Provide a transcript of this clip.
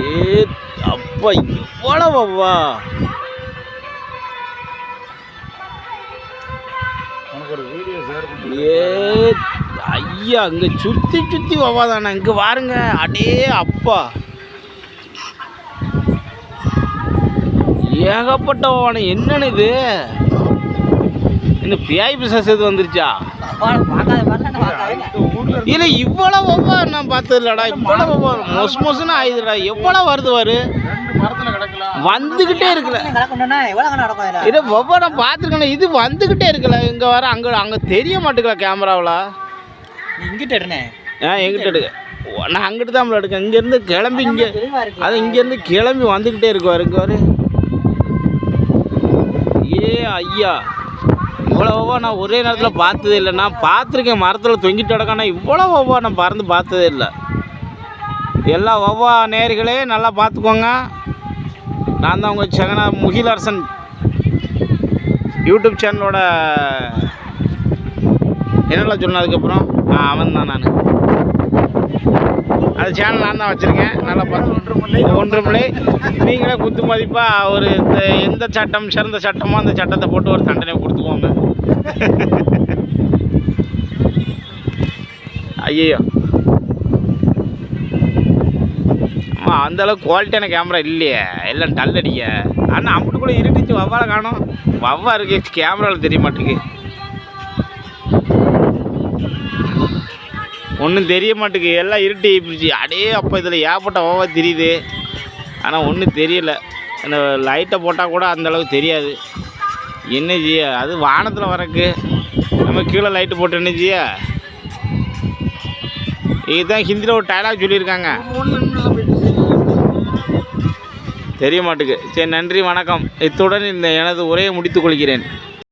ஏ அப்பா பண்ணி ஏ ஐயா இங்க சுத்தி சுத்தி வவா தானே. இங்க பாருங்க அடே அப்பா. ஏகப்பட்ட வவானே என்னன்னு இது? இந்த பிஐ பிசாஸ் எது வந்துருச்சா? ஊர்ல இல்ல இவ்வளவு நான் பார்த்தது இல்லடா இவ்வளவு வவ்வா மொசு மொசுன்னு ஆயுதுடா. எவ்வளவு வருது வரு வந்துகிட்டே இருக்கல. இது ஒவ்வொரு நான் பார்த்துருக்கேன் இது வந்துகிட்டே இருக்கல. இங்க வர அங்க அங்க தெரிய மாட்டேங்கல கேமராவில் இங்கிட்ட எடுனே ஆ எங்கிட்ட எடுக்க நான் அங்கிட்டு தான் எடுக்கேன் இங்கேருந்து கிளம்பி இங்கே அது இங்கேருந்து கிளம்பி வந்துக்கிட்டே இருக்கு வரு இங்கே வரு ஏ ஐயா. இவ்வளோவா நான் ஒரே நேரத்தில் பார்த்ததே இல்லை. நான் பார்த்துருக்கேன் மரத்தில் தொங்கிட்டு கிடக்கானா இவ்வளோ வவ்வா நான் பறந்து பார்த்ததே இல்லை. எல்லா ஒவ்வா நேர்களே நல்லா பார்த்துக்கோங்க. நான் தான் உங்கள் சகனா முகிலரசன் யூடியூப் சேனலோட என்னெல்லாம் சொன்னதுக்கப்புறம்? அவன் தான் நான். அது சேனல் நான் தான் வச்சுருக்கேன். நல்லா பார்த்து ஒன்றுமில்லை நீங்களே குத்து மதிப்பாக ஒரு இந்த எந்த சட்டம் சிறந்த சட்டமோ அந்த சட்டத்தை போட்டு ஒரு தண்டனை கொடுத்துக்கோங்க ஐயோ அம்மா அந்தளவுக்கு குவாலிட்டியான கேமரா இல்லையே. எல்லாம் டல் அடிக்க ஆனால் அம்பிட்டு கூட இருட்டுச்சு வவ்வால காணும். வவ்வா இருக்கு கேமராவில் தெரிய மாட்டேங்குது. ஒன்றும் தெரிய மாட்டேங்குது. எல்லாம் இருட்டி ஆயிடுச்சு அடே அப்போ இதில் ஏகப்பட்ட ஓவா தெரியுது. ஆனால் ஒன்றும் தெரியல. இந்த லைட்டை போட்டால் கூட அந்த அளவுக்கு தெரியாது. என்ன ஜியா அது வானத்தில் வரக்கு. நம்ம கீழே லைட்டு போட்டு என்ன ஜியா இதுதான் ஹிந்தியில் ஒரு டயலாக் சொல்லியிருக்காங்க. தெரிய மாட்டுக்கு சரி நன்றி வணக்கம். இத்துடன் இந்த எனது உரையை முடித்துக் கொள்கிறேன்.